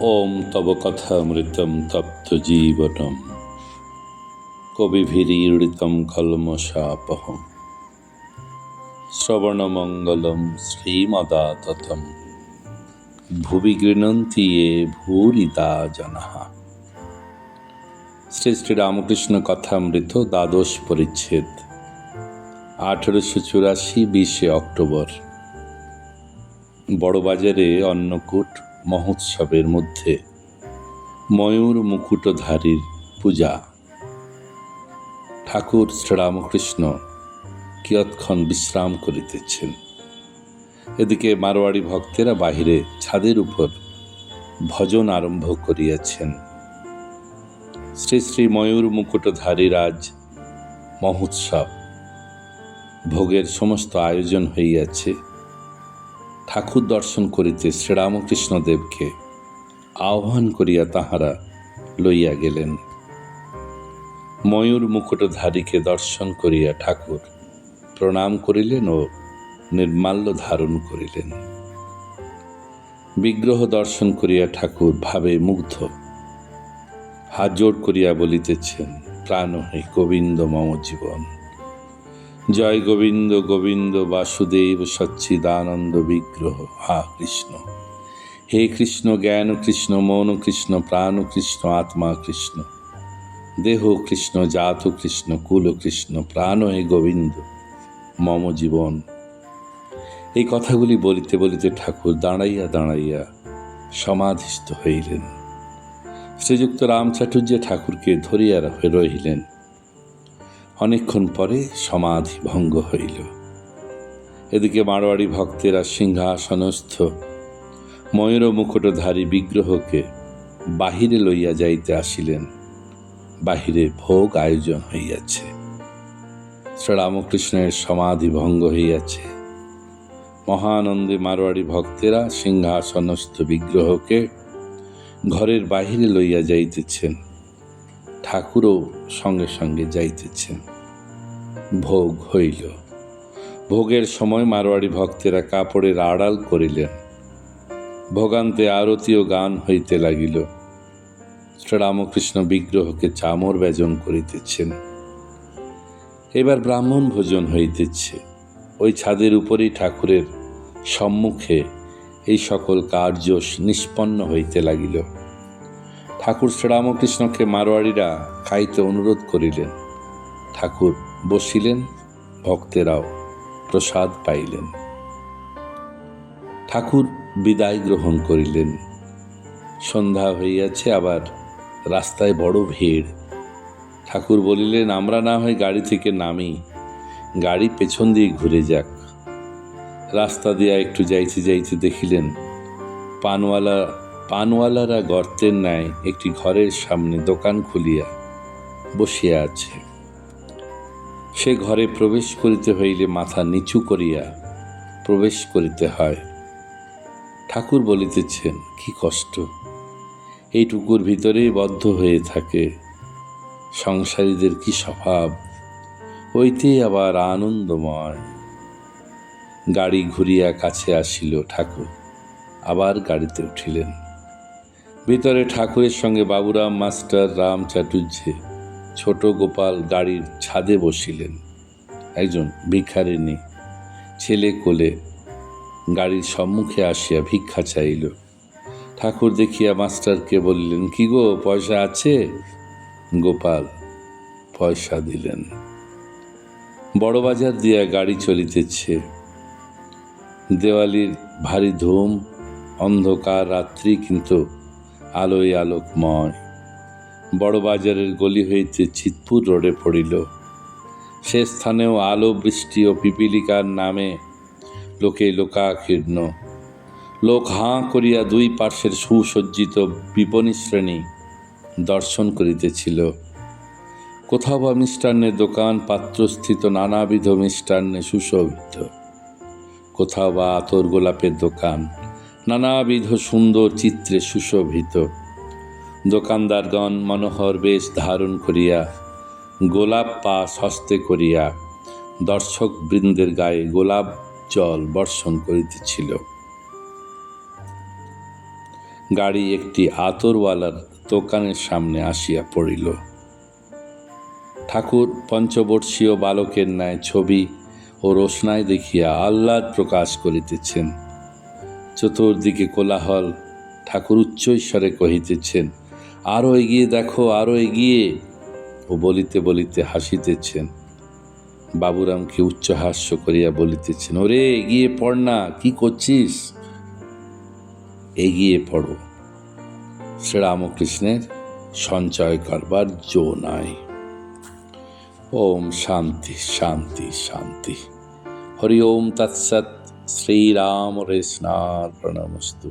ওম তব কথামৃতম তপ্ত জীবনম। কবিভিরীড়িতম কলমশাপহম। শ্রবণমঙ্গলম শ্রীমদাততম। ভুবি গৃণন্তি এ ভূরিদা জনঃ শ্রী শ্রী রামকৃষ্ণ কথামৃত দ্বাদশ পরিচ্ছেদ। আঠেরোশো চুরাশি বিশে অক্টোবর। বড়বাজারে অন্নকূট মহোৎসবের মধ্যে। ময়ূর মুকুটধারীর পূজা। ঠাকুর শ্রীরামকৃষ্ণ কিয়ৎক্ষণ বিশ্রাম করিতেছেন। এদিকে মারোয়াড়ি ভক্তেরা বাহিরে ছাদের উপর ভজন আরম্ভ করিয়াছেন। শ্রী শ্রী ময়ূর মুকুটধারী রাজ মহোৎসব। ভোগের সমস্ত আয়োজন হইয়াছে। ঠাকুর দর্শন করিতে শ্রীরামকৃষ্ণদেবকে আহ্বান করিয়া তাহারা লইয়া গেলেন। ময়ূর মুকুটধারীকে দর্শন করিয়া ঠাকুর প্রণাম করিলেন ও নির্মাল্য ধারণ করিলেন। বিগ্রহ দর্শন করিয়া ঠাকুর ভাবে মুগ্ধ। হাত জোড় করিয়া বলিতেছেন, প্রাণ হে গোবিন্দ মম জীবন জয় গোবিন্দ গোবিন্দ বাসুদেব, সচ্চিদানন্দ বিগ্রহ হা কৃষ্ণ। হে কৃষ্ণ জ্ঞান, কৃষ্ণ মন, কৃষ্ণ প্রাণ, কৃষ্ণ আত্মা, কৃষ্ণ। দেহ কৃষ্ণ, জাত কৃষ্ণ, কুল কৃষ্ণ, প্রাণ হে গোবিন্দ, মম জীবন। এই কথাগুলি বলিতে বলিতে ঠাকুর দাঁড়াইয়া দাঁড়াইয়া সমাধিস্থ হইলেন। শ্রীযুক্ত রামচাটুর্য ঠাকুরকে ধরিয়া রহিলেন। অনেকক্ষণ পরে সমাধি ভঙ্গ হইল। এদিকে মারোয়াড়ি ভক্তেরা সিংহাসনস্থ, ময়ূর মুকুটধারী বিগ্রহকে বাহিরে লইয়া যাইতে আসিলেন। বাহিরে ভোগ আয়োজন হইয়াছে। শ্রীরামকৃষ্ণের সমাধি ভঙ্গ হইয়াছে। মহানন্দে মারোয়াড়ি ভক্তেরা সিংহাসনস্থ বিগ্রহকে ঘরের বাহিরে লইয়া যাইতেছেন। ঠাকুরও সঙ্গে সঙ্গে যাইতেছেন। ভোগ হইল। ভোগের সময় মারোয়াড়ি ভক্তেরা কাপড়ের আড়াল করিলেন। ভোগান্তে আরতি ও গান হইতে লাগিল। শ্রীরামকৃষ্ণ বিগ্রহকে চামর ব্যজন করিতেছেন। এবার ব্রাহ্মণ ভোজন হইতেছে। ওই ছাদের উপরেই ঠাকুরের সম্মুখে এই সকল কার্য নিষ্পন্ন হইতে লাগিল। ঠাকুর শ্রীরামকৃষ্ণকে মারোয়াড়িরা খাইতে অনুরোধ করিলেন। ঠাকুর বসিলেন, ভক্তেরাও প্রসাদ পাইলেন। ঠাকুর বিদায় গ্রহণ করিলেন। সন্ধ্যা হইয়াছে, আবার রাস্তায় বড় ভিড়। ঠাকুর বলিলেন, আমরা না হয় গাড়ি থেকে নামি, গাড়ি পেছন দিয়ে ঘুরে যাক। রাস্তা দিয়া একটু যাইতে যাইতে দেখিলেন, পানওয়ালা, পানওয়ালারা গর্তের ন্যায় একটি ঘরের সামনে দোকান খুলিয়া বসিয়া আছে। সে ঘরে প্রবেশ করিতে হইলে মাথা নিচু করিয়া প্রবেশ করিতে হয়। ঠাকুর বলিতেছেন, কি কষ্ট। এইটুকুর ভিতরেই বদ্ধ হয়ে থাকে। সংসারীদের কি স্বভাব? ওইতেই আবার আনন্দময়। গাড়ি ঘুরিয়া কাছে আসিল ঠাকুর। আবার গাড়িতে উঠিলেন। ভিতরে ঠাকুরের সঙ্গে বাবুরাম, মাস্টার রাম চাটুর্যে ছোট গোপাল গাড়ির ছাদে বসিলেন। একজন ভিক্ষারিণী ছেলে কোলে গাড়ির সম্মুখে আসিয়া ভিক্ষা চাইল। ঠাকুর দেখিয়া মাস্টারকে বললেন, কি গো, পয়সা আছে? গোপাল পয়সা দিলেন। বড় বাজার দিয়া গাড়ি চলিতেছে। দেওয়ালির ভারী ধুম, অন্ধকার রাত্রি কিন্তু আলোয় আলোকময়। বড় বাজারের গলি হইতে চিতপুর রোডে পড়িল, সে স্থানেও আলো, বৃষ্টি ও পিপিলিকার নামে লোকে লোকাকীর্ণ। লোক হাঁ করিয়া দুই পার্শ্বের সুসজ্জিত বিপণী শ্রেণি দর্শন করিতেছিল। কোথাও বা মিষ্টান্নের দোকান, পাত্রস্থিত নানাবিধ মিষ্টান্নে সুশোভিত। কোথাও বা আতর গোলাপের দোকান, নানাবিধ সুন্দর চিত্রে সুশোভিত। দোকানদারগণ মনোহর বেশ ধারণ করিয়া, গোলাপ পাস হস্তে করিয়া দর্শক বৃন্দের গায়ে গোলাপ জল বর্ষণ করিতেছিল। গাড়ি একটি আতরওয়ালার দোকানের সামনে আসিয়া পড়িল। ঠাকুর পঞ্চবর্ষীয় বালকের ন্যায় ছবি ও রোশনায় দেখিয়া আহ্লাদ প্রকাশ করিতেছেন। চতুর্দিকে কোলাহল ঠাকুর উচ্চৈস্বরে কহিতেছেন আরও এগিয়ে দেখো আরও এগিয়ে। ও বলিতে বলিতে হাসিতেছেন। বাবুরামকে উচ্চহাস্য করিয়া বলিতেছেন, ওরে, এগিয়ে পড় না, কি করছিস? এগিয়ে পড়ো। শ্রীরামকৃষ্ণের সঞ্চয় করবার জো নাই। ওম শান্তি শান্তি শান্তি। হরি ওম তৎসৎ, শ্রীরাম রেস্নার প্রণমস্তু